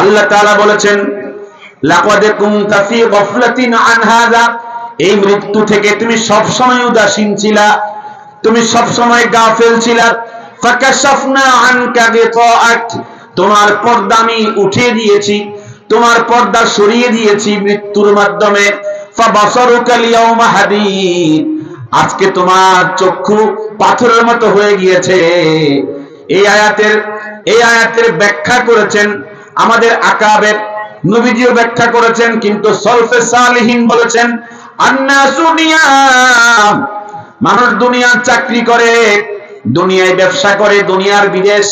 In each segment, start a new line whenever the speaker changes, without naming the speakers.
আল্লাহ তাআলা বলেছেন এই মৃত্যু থেকে তুমি সব সময় উদাসীন ছিলা, তুমি সব সময় গাফেল তোমার পর্দা আমি উঠিয়ে দিয়েছি, তোমার পর্দা সরিয়ে দিয়েছি মৃত্যুর মাধ্যমে। আজকে তোমার চক্ষু পাথরের মতো হয়ে গিয়েছে। এই আয়াতের এই আয়াতের ব্যাখ্যা করেছেন আমাদের আকাবের নবীজিও ব্যাখ্যা করেছেন, কিন্তু সলফে সালিহীন বলেছেন মানুষ দুনিয়ার চাকরি করে, দুনিয়ায় ব্যবসা করে, দুনিয়ার বিদেশ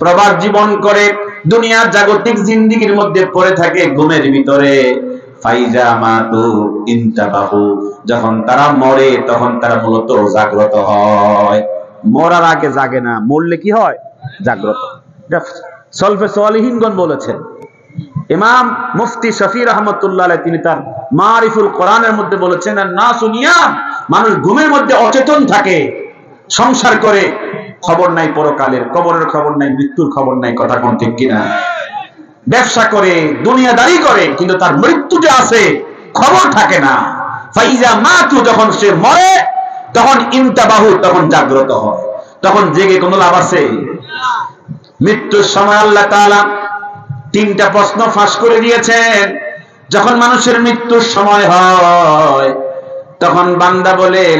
প্রবাস জীবন করে, দুনিয়ার জাগতিক জিন্দিগির মধ্যে পড়ে থাকে ঘুমের ভিতরে। যখন তারা মরে, তখন তারা মূলত জাগ্রত হয়। মরার আগে জাগে না, মরলে কি হয়? জাগ্রত। সলফে সলিহীনগণ বলেছেন। ইমাম মুফতি শফি রহমতুল্লাহ তিনি তার মারিফুল কোরআনের মধ্যে বলেছেন আর না শুনিয়া মানুষ ঘুমের মধ্যে অচেতন থাকে, সংসার করে, খবর নাই পরকালের, কবরের খবর নাই, মৃত্যুর খবর নাই, কথা কোন ঠিক কিনা? ব্যবসা করে, দুনিয়াদারি করে, কিন্তু তার মৃত্যুতে আছে খবর থাকে না। ফাইজা মাতু, যখন সে মরে, তখন ইনতাবাহু, তখন জাগ্রত হয়, তখন জেগে কোনো লাভ আছে? মৃত্যুর সময় আল্লাহ তাআলা তিনটা প্রশ্ন ফাঁস করে দিয়েছেন। যখন মানুষের মৃত্যুর সময় হয়, তখন বান্দা বলে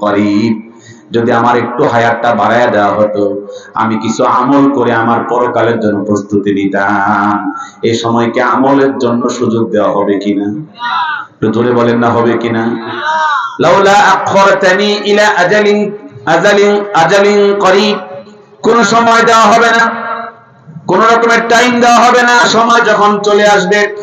করিব। যদি আমার একটু হায়াতটা বাড়ায় দেওয়া হতো, আমি কিছু আমল করে আমার পরকালের জন্য প্রস্তুতি নিতাম। এই সময়কে আমলের জন্য সুযোগ দেওয়া হবে কিনা? একটু ধরে বলেন না, হবে কিনা? কোন সময় দেওয়া হবে না। কোন রকমের টাইম দেওয়া হবে না। সময় যখন চলে আসবে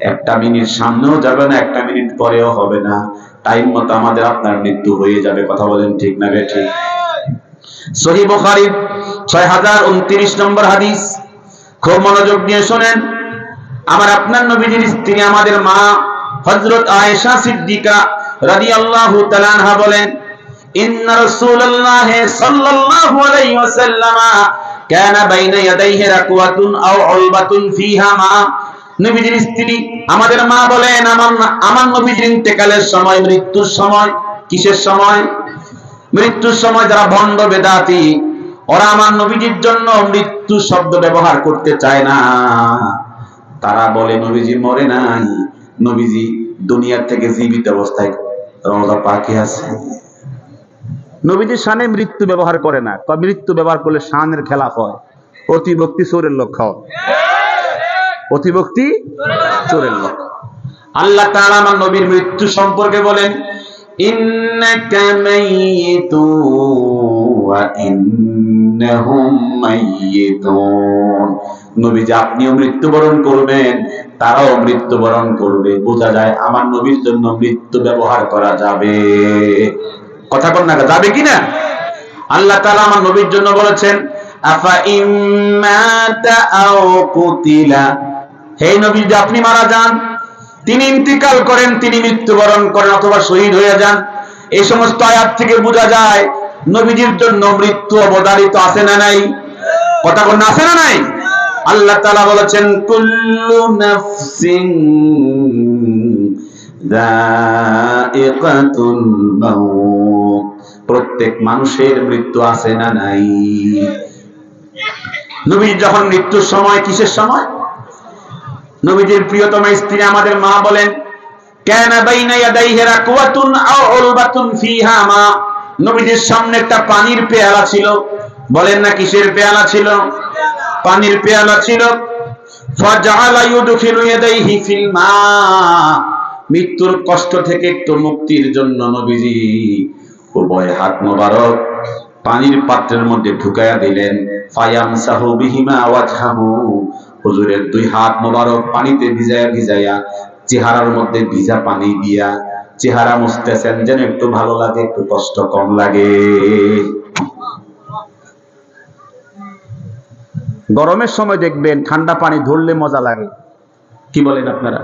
একটা মিনিট সামনেও যাবে না, একটা মিনিট পরেও হবে না। টাইম মতো আমাদের আপনার মৃত্যু হয়ে যাবে। কথা বলেন ঠিক না বে ঠিক? সহি বুখারী 6029 নম্বর হাদিস। খুব মনোযোগ দিয়ে শুনেন। আমার আপনার নবীজির স্ত্রী, আমাদের মা, হযরত আয়েশা সিদ্দিকা রাদিয়াল্লাহু তাআলা আনহা বলেন আও উলবাতুন ফিহা মা। নবীজির স্ত্রী, আমাদের মা বলেন, আমার আমার নবীজির ইন্তেকালের সময়, মৃত্যুর সময়, কিসের সময়? মৃত্যুর সময় যারা ভণ্ড বেদাতি, ওরা আমার নবীজির জন্য মৃত্যু শব্দ ব্যবহার করতে চায় না। তারা বলে, নবীজি মরে নাই। নবীজি দুনিয়ার থেকে জীবিত অবস্থায় রওজা পাকে আছে। নবীজি শানে মৃত্যু ব্যবহার করে না। কয় মৃত্যু ব্যবহার করলে শানের খেলাফ হয়। অতিভক্তি চোরের লক্ষ্য। অতিভক্তি চোরের লক্ষ্য। আল্লাহ তাআলা আমার নবীর মৃত্যু সম্পর্কে বলেন, ইন্নাকা মাইয়িতুন ওয়া ইন্নাহুম মাইয়িতুন। নবী যে আপনিও মৃত্যুবরণ করবেন, তারাও মৃত্যুবরণ করবে। বোঝা যায় আমার নবীর জন্য মৃত্যু ব্যবহার করা যাবে। কথা কন না যাবে কিনা আল্লাহ তাআলা আমার নবীর জন্য বলেছেন হে নবী আপনি মারা যান, তিনি ইন্তিকাল করেন, তিনি মৃত্যুবরণ করেন অথবা শহীদ হয়ে যান। এই সমস্ত আয়াত থেকে বোঝা যায়, নবীজির জন্য মৃত্যু অবধারিত আছে না নাই? কথা কোন আছে না নাই? আল্লাহ তাআলা বলেছেন, কুল্লু মাউত। প্রত্যেক মানুষের মৃত্যু আছে না নাই? নবী যখন মৃত্যুর সময়, কিসের সময়? নবীজির প্রিয়তম স্ত্রী আমাদের মা বলেন, কেন বাইনা নবীজির সামনে একটা পানির পেয়ালা ছিল। বলেন না কিসের পেয়ালা ছিল? পানির পেয়ালা ছিল। মৃত্যুর কষ্ট থেকে একটু মুক্তির জন্য নবীজি উভয় হাত মোবারক পানির পাত্রের মধ্যে ঢুকাইয়া দিলেন। ফায়াম সাহু বিহিমা ওয়াজহাহু। হুজুরের দুই হাত মোবারক পানিতে ভিজাইয়া ভিজাইয়া চেহারার মধ্যে ভিজা পানি দিয়া চেহারা মুছতেছেন, যেন একটু ভালো লাগে, একটু কষ্ট কম লাগে। গরমের সময় দেখবেন ঠান্ডা পানি ধরলে মজা লাগে। কি বলেন আপনারা?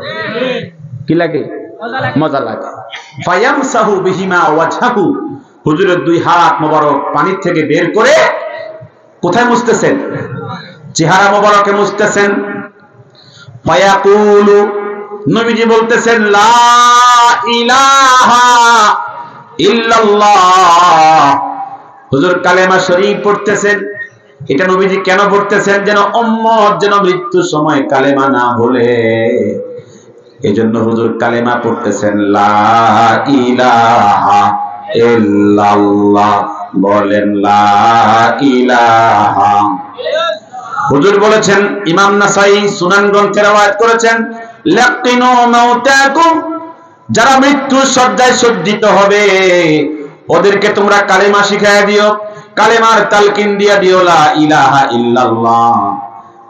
কি লাগে? মজা লাগে। ফায়াম সাহু বিহিমা ওয়াজহাহু। হুজুরের দুই হাত মোবারক পানির থেকে বের করে কোথায় মুছতেছেন? চেহারা মোবারকে মুছতেছেন। ফায়াকুলু। নবীজি বলতেছেন লা ইলাহা ইল্লাল্লাহ। হুজুর কালেমা শরীফ পড়তেছেন। এটা নবীজি কেন পড়তেছেন যেন উম্মত যেন মৃত্যুর সময় কালেমা না বলে? এজন্য হুজুর কালেমা পড়তেছেন বলেন হুজুর বলেছেন, ইমাম নাসাই সুনান গ্রন্থে রওয়ায়াত করেছেন যারা মৃত্যু সজ্জায় সজ্জিত হবে, ওদেরকে তোমরা কালেমা শিখায় দিও। কালেমার তালকিন দিয়া দিও, লা ইলাহা ইল্লাল্লাহ।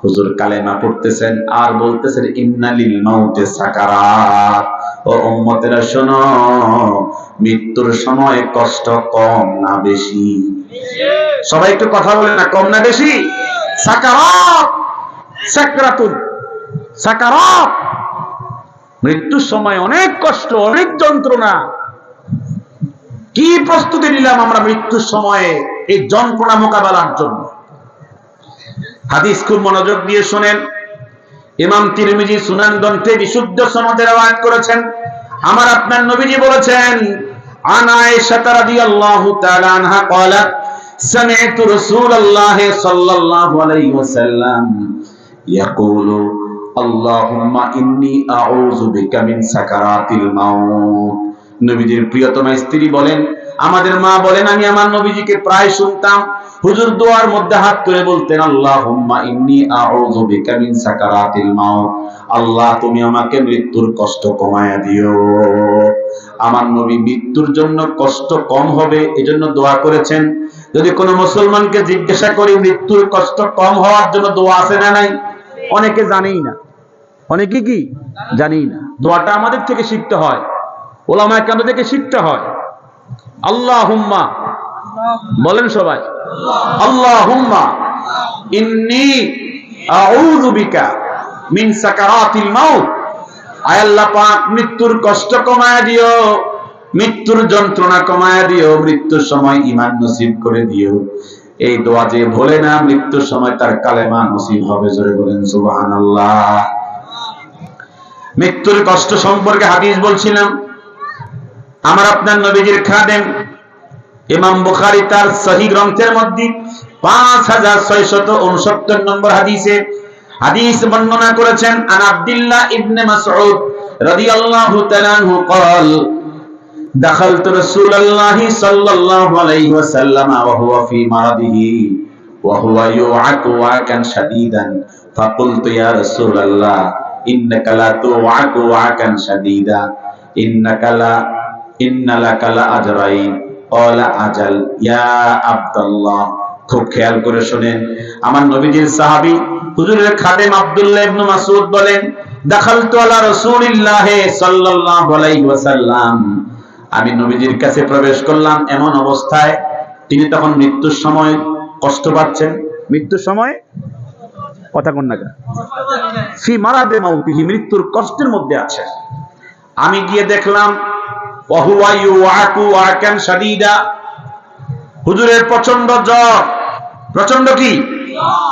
হুজুর কালেমা পড়তেছেন আর বলতেছেন, ইন্নালিল মাউতে সাকারাত। ও উম্মতেরা, শোনো, মৃত্যুর সময় কষ্ট কম না বেশি? সবাই একটু কথা বলে না, কম না বেশি? সাকারাত, সাকরাতুন, সাকারাত। মৃত্যুর সময় অনেক কষ্ট, অনেক যন্ত্রণা। কি প্রস্তুতি নিলাম আমরা মৃত্যুর সময়ে এই যন্ত্রণা মোকাবেলার জন্য হাদিস খুব মনোযোগ দিয়ে শোনেন ইমাম তিরমিজি সুনান গ্রন্থে বিশুদ্ধ সনদের আওয়াজ করেছেন আমার আপনার নবীজি বলেছেন عن عائشة رضي الله تعالى عنها قالت سمعت رسول الله صلى الله عليه وسلم يقول اللهم إني أعوذ بك من سكرات الموت নবীজির প্রিয়তমা স্ত্রী বলেন, আমাদের মা বলেন, আমি আমার নবীজিকে প্রায় শুনতাম। হুজুর দোয়ার মধ্যে হাত করে বলতেন, আল্লাহুম্মা ইন্নী আউযু বিকা মিন সাকারাতিল মাউত। আল্লাহ, তুমি আমাকে মৃত্যুর কষ্ট কমায়া দিও। আমার নবী মৃত্যুর জন্য কষ্ট কম হবে, এজন্য দোয়া করেছেন। যদি কোনো মুসলমানকে জিজ্ঞাসা করি, মৃত্যুর কষ্ট কম হওয়ার জন্য দোয়া আছে না নাই? অনেকে জানেই না। অনেকে কি? জানেই না। দোয়াটা আমাদের থেকে শিখতে হয়। ওলামায় কেন থেকে শিখতে হয়। আল্লাহ হুম্মা বলেন সবাই। আল্লাহ হুম্মা ইন্নি আউযু বিকা মিন সাকারাতিল মাউত। আয় আল্লাহ পাক মৃত্যুর কষ্ট কমায় দিও। মৃত্যুর যন্ত্রণা কমায় দিও। মৃত্যুর সময় ঈমান নসিব করে দিও। এই দোয়া যে ভোলে না মৃত্যুর সময় তার কালেমা নসিব হবে জোরে বলেন সুবহানাল্লাহ। মৃত্যুর কষ্ট সম্পর্কে হাদিস বলছিলাম। আমার আপনার নবীজির খাদেম ইমাম বুখারী তার সহি গ্রন্থের মধ্যে পাঁচ হাজার ছয়শত উনসত্তর নম্বর হাদিসে হাদিস বর্ণনা করেছেন আন আব্দুল্লাহ ইবনে মাসউদ রাদিয়াল্লাহু তাআলা আনহু قال دخلت رسول الله صلى الله عليه وسلم وهو في مرضه وهو يوعك وعكا شديدا فقلت يا رسول الله إنك لا توعك وعكا شديدا إنك لا খুব খেয়াল করে শোনেন, আমার নবীজির হুজুরের খাদেম বলেন সাল্লাল্লাহু আলাইহি ওয়াসাল্লাম। আমি নবীজির কাছে প্রবেশ করলাম, এমন অবস্থায় তিনি তখন মৃত্যুর সময় কষ্ট পাচ্ছেন। মৃত্যুর সময়? কথা কন্যাকা ফি মারাদে মাউতিহি, মৃত্যুর কষ্টের মধ্যে আছে। আমি গিয়ে দেখলাম হুজুরের প্রচণ্ড জ্বর। প্রচণ্ড কি?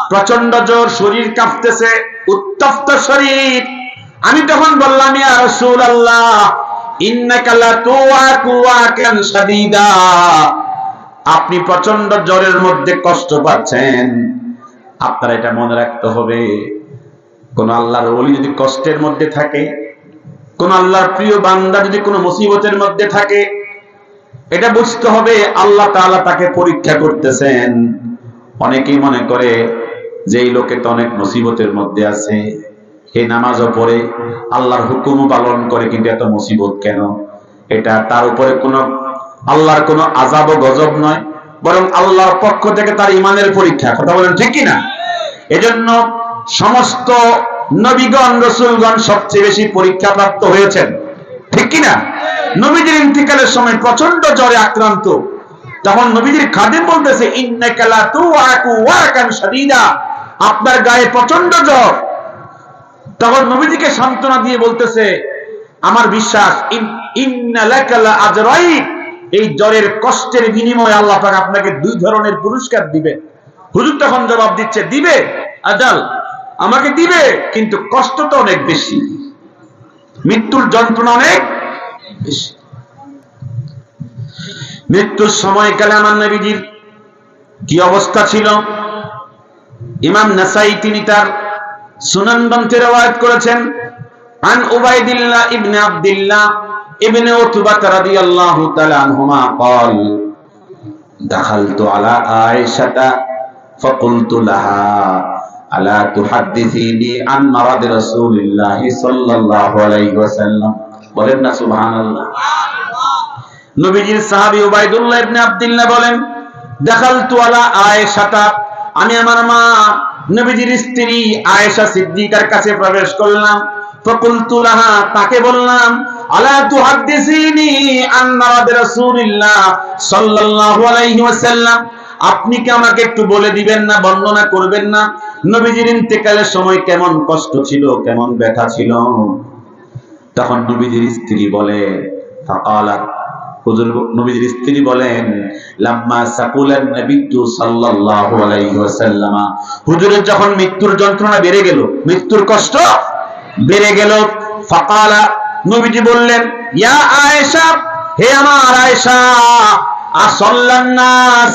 প্রচণ্ড জ্বর, শরীর কাঁপতেছে, উত্তপ্ত শরীর। আমি তখন বললাম আপনি প্রচণ্ড জ্বরের মধ্যে কষ্ট পাচ্ছেন। আপনার এটা মনে রাখতে হবে, কোন আল্লাহর ওলি যদি কষ্টের মধ্যে থাকে কোন আল্লাহর প্রিয় বান্দা যদি কোনো মুসিবতের মধ্যে থাকে, এটা বুঝতে হবে আল্লাহ তাআলা তাকে পরীক্ষা করতেছেন। অনেকেই মনে করে যে এই লোকে তো অনেক মুসিবতের মধ্যে আছে, হে নামাজও পড়ে, আল্লাহর হুকুম পালন করে, কিন্তু এত মুসিবত কেন? এটা তার উপরে কোনো, আল্লাহর কোনো আজাব ও গজব নয়, বরং আল্লাহর পক্ষ থেকে তার ইমানের পরীক্ষা। কথা বলেন ঠিক কিনা? এজন্য সমস্ত নবীগণ, রসুলগণ সবচেয়ে বেশি পরীক্ষা প্রাপ্ত হয়েছেন। ঠিক কিনা? নবীজির ইন্তিকালের সময় প্রচণ্ড জ্বরে আক্রান্ত। তখন নবীজির খাদেম বলতেছে আপনার গায়ে প্রচণ্ড জ্বর। তখন নবীজিকে সান্ত্বনা দিয়ে বলতেছে, আমার বিশ্বাস। এই জ্বরের কষ্টের বিনিময়ে আল্লাহ আপনাকে দুই ধরনের পুরস্কার দিবে হুজুর তখন জবাব দিচ্ছে, দিবে আজাল আমাকে দিবে কিন্তু কষ্ট তো অনেক বেশি মৃত্যুর যন্ত্রণা অনেক বেশি মৃত্যুর সময়কালে আমার নবীজির কি অবস্থা ছিল ইমাম নাসাই তিনি তার সুনান গ্রন্থে রওয়ায়াত করেছেন عن عبيد الله ابن عبد الله ابن عتبة رضي الله تعالى عنهما قال دخلت على عائشة فقلت لها বলেন নবীজির সাহাবী উবাইদুল্লাহ ইবনে আব্দুল্লাহ বলেন, দেখালতু আলা আয়েশাতা, আমি আমার মা নবীজির স্ত্রী আয়েশা সিদ্দিকার কাছে প্রবেশ করলাম। ফকুলতু লাহা, তাকে বললাম, আলা তুহাদ্দিসিনি আন রাসূলিল্লাহ সাল্লাল্লাহু আলাইহি ওয়াসাল্লাম, আপনি কি আমাকে একটু বলে দিবেন না, বর্ণনা করবেন না? নবীজির ইন্তেকালের সময় কেমন কষ্ট ছিল কেমন ব্যথা ছিল তখন নবীজির স্ত্রী বলে ফাকালাত হুজুর নবীজির স্ত্রী বলেন লাম্মা সাকুলান নবিয়্যু সাল্লাল্লাহু আলাইহি ওয়াসাল্লাম হুজুরের যখন মৃত্যুর যন্ত্রণা বেড়ে গেল মৃত্যুর কষ্ট বেড়ে গেল ফাকালা নবীজি বললেন ইয়া আয়েশা হে আমার আয়েশা আসল্লান নাস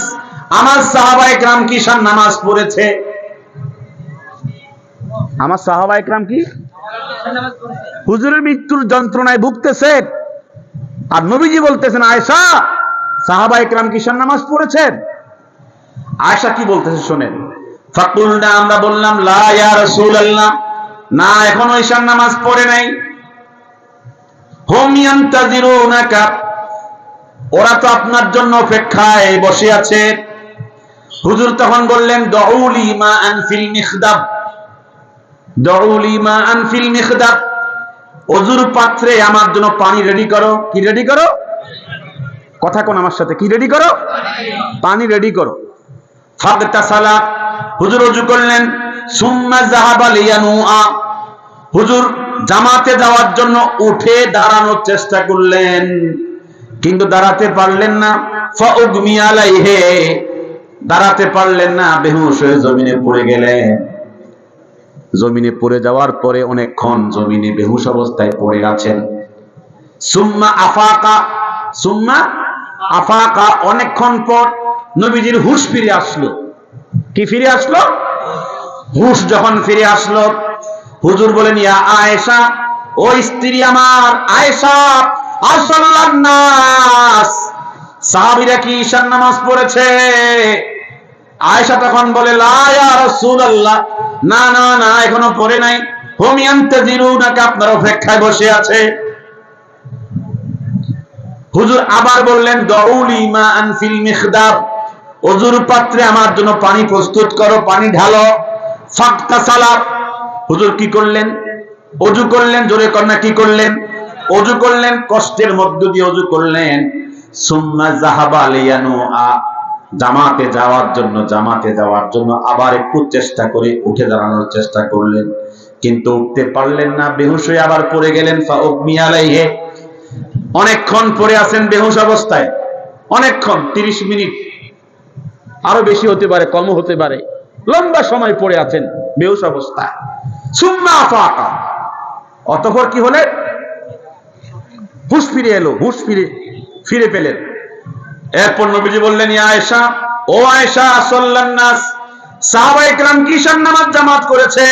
আমার সাহাবায়ে کرام কি শান নামাজ পড়েছে আমার সাহাবা একরাম কি? হুজুরের মৃত্যুর যন্ত্রণায় ভুগতেছে। আর নবীজি বলতেছেন আয়সা সাহাবা একরাম কিষান নামাজ পড়েছেন? আয়সা কি বলতেছে শোনেন। ফাকুলনা, আমরা বললাম, লা ইয়া রাসূলুল্লাহ, না, এখনও ঈশান নামাজ পড়ে নাই। হুম ইয়ান্তাজিরুনাকা, ওরা তো আপনার জন্য অপেক্ষায় বসে আছে। হুজুর তখন বললেন, দউলি মা আনফিল মিখদাব। অজুর পাত্রে আমার জন্য পানি রেডি করো। কি রেডি করো? কথা কোন আমার সাথে? কি রেডি করো? পানি রেডি করো। হুজুর অজু করলেন। হুজুর জামাতে যাওয়ার জন্য উঠে দাঁড়ানোর চেষ্টা করলেন। কিন্তু দাঁড়াতে পারলেন না। দাঁড়াতে পারলেন না। বেহুশ হয়ে জমিনে পড়ে গেলেন। জমিনে পড়ে যাওয়ার পরে অনেকক্ষণ জমিনে বেহুশ অবস্থায় পড়ে আছেন। সুম্মা আফাকা সুম্মা আফাকা, অনেকক্ষণ পর নবীজির হুশ ফিরে আসলো। কি ফিরে আসলো? হুশ যখন ফিরে আসলো, হুজুর বলেন, ইয়া আয়েশা, ও স্ত্রী আমার, আয়েশা আসাল্লান নাস সাহাবীরা কি ঈশান নামাজ পড়েছে? আয়েশা তখন বলে না না না, এখনও পড়ে নাই। হুম ইয়ান্তাজিরুনাকা, আপনার অপেক্ষায় বসে আছে। হুজুর আবার বললেন দউলি মা আনফিল মিখদাব অজুর পাত্রে আমার জন্য পানি প্রস্তুত করো, পানি ঢালো। ফাক্তা সালাত হুজুর কি করলেন? অজু করলেন, জোরে কন্যা, কি করলেন? অজু করলেন, কষ্টের মধ্য দিয়ে অজু করলেন। সুম্মা জাহাবা লিয়ানু আ জামাতে যাওয়ার জন্য জামাতে যাওয়ার জন্য আবার একটু চেষ্টা করে উঠে দাঁড়ানোর চেষ্টা করলেন। কিন্তু উঠতে পারলেন না, বেহুশ হয়ে আবার পড়ে গেলেন অনেকক্ষণ পড়ে আছেন বেহুশ অবস্থায়। অনেকক্ষণ, তিরিশ মিনিট। আরও বেশি হতে পারে, কম হতে পারে। লম্বা সময় পড়ে আছেন বেহুশ অবস্থায়। সুম্মা আফাকা। অতঃপর কি হলে হুশ ফিরে এলো, হুশ ফিরে ফিরে পেলেন। এরপর নবীজি বললেন আয়েশা ও আয়েশা সাল্লাল্লাহু নাস সাহাবা ইকরাম কিশান নামাজ জামাত করেছে?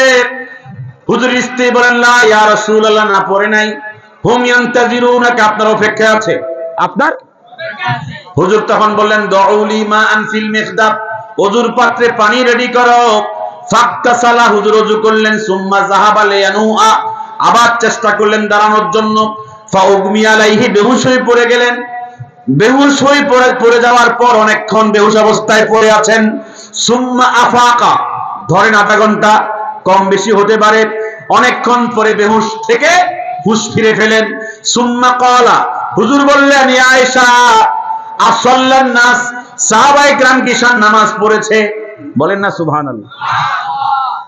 হুজুর স্ত্রী বলেন লা ইয়া রাসূলুল্লাহ না পড়ে নাই। হুম ইয়ান্তাজিরুনাকা আপনার অপেক্ষা আছে। আপনার? হুজুর তখন বললেন দউলি মা আনফিল মিখদাব পাত্রে পানি রেডি করো। ফাক্তাসালা হুজুর ওযু করলেন সুম্মা যাহাবা লিয়ানুআ আবার চেষ্টা করলেন দাঁড়ানোর জন্য। ফাউগমি আলাইহি বেহুশ হয়ে পড়ে গেলেন। বেহুশ হয়ে পড়ে পড়ে যাওয়ার পর অনেকক্ষণ বেহুশ অবস্থায় পড়ে আছেন। সুম্মা আফাকা। ধরেন আধা ঘণ্টা কম বেশি হতে পারে। অনেকক্ষণ পরে বেহুশ থেকে হুশ ফিরে ফেলেন। সুম্মা কলা হুজুর বললেন আয়েশা আসল্লান নাস সাহাবাই গ্রাম কিষান নামাজ পড়েছে? বলেন না, সুবহানাল্লাহ।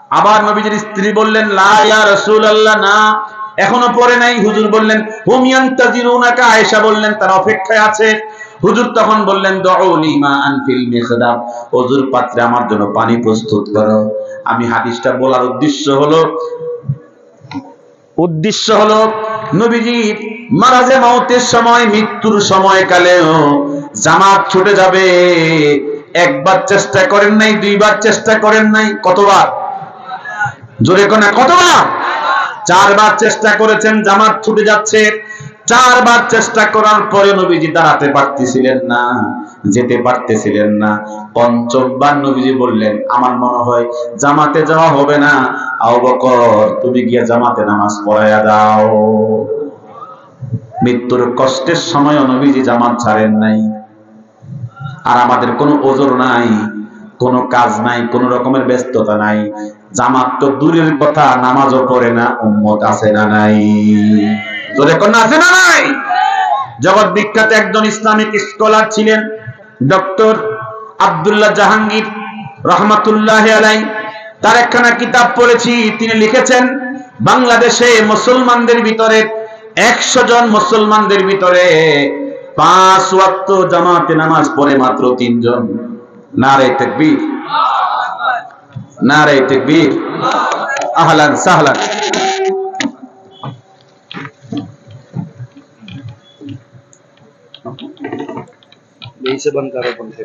আবার নবীজির স্ত্রী বললেন, লা ইয়া রাসূলুল্লাহ, না এখনও পরে নাই। হুজুর বললেন হুমিয়ান তাজিরুনাকা আয়েশা বললেন, তার অপেক্ষায় আছে। হুজুর তখন বললেন দউলি মা আনফিল মিখদাব হুজুর, পাত্রে আমার জন্য পানি প্রস্তুত করো। আমি হাদিসটা বলার উদ্দেশ্য হলো উদ্দেশ্য হলো, নবীজি মারাজে মাউতের সময়, মৃত্যুর সময়কালেও জামাত ছুটে যাবে। একবার চেষ্টা করেন নাই, দুইবার চেষ্টা করেন নাই, কতবার? জোরে কোনা কতবার? চারবার চেষ্টা করেছেন, জামাত ছুটে যাচ্ছে। চারবার চেষ্টা করার পরে নবীজি দাঁড়াতে পারতেছিলেন না, যেতে পারতেছিলেন না। পঞ্চমবার নবীজি বললেন, আমার মনে হয় জামাতে যাওয়া হবে না। আও বকর, তুমি গিয়ে জামাতে নামাজ পড়াইয়া দাও। মৃত্যুর কষ্টের সময় নবীজি জামাত ছাড়েন নাই। আর আমাদের কোনো ওজোর নাই। কোনো কাজ নাই, কোন রকমের ব্যস্ততা নাই। জামাত তো দূরের কথা, নামাজও পড়ে না, উম্মত আছে না নাই। তোদের কন্যা, আছে না নাই? জগৎ বিখ্যাত একজন ইসলামিক স্কলার ছিলেন, ডক্টর আব্দুল্লাহ জাহাঙ্গীর রহমাতুল্লাহ আলাই তার একখানা কিতাব পড়েছি, তিনি লিখেছেন, বাংলাদেশে মুসলমানদের ভিতরে একশো জন মুসলমানদের ভিতরে পাঁচ ওয়াক্ত জামাতে নামাজ পড়ে মাত্র তিনজন। নারে তাকবীর নারে তাকবীর আহলান সাহলান
यही से बंद करो पंखे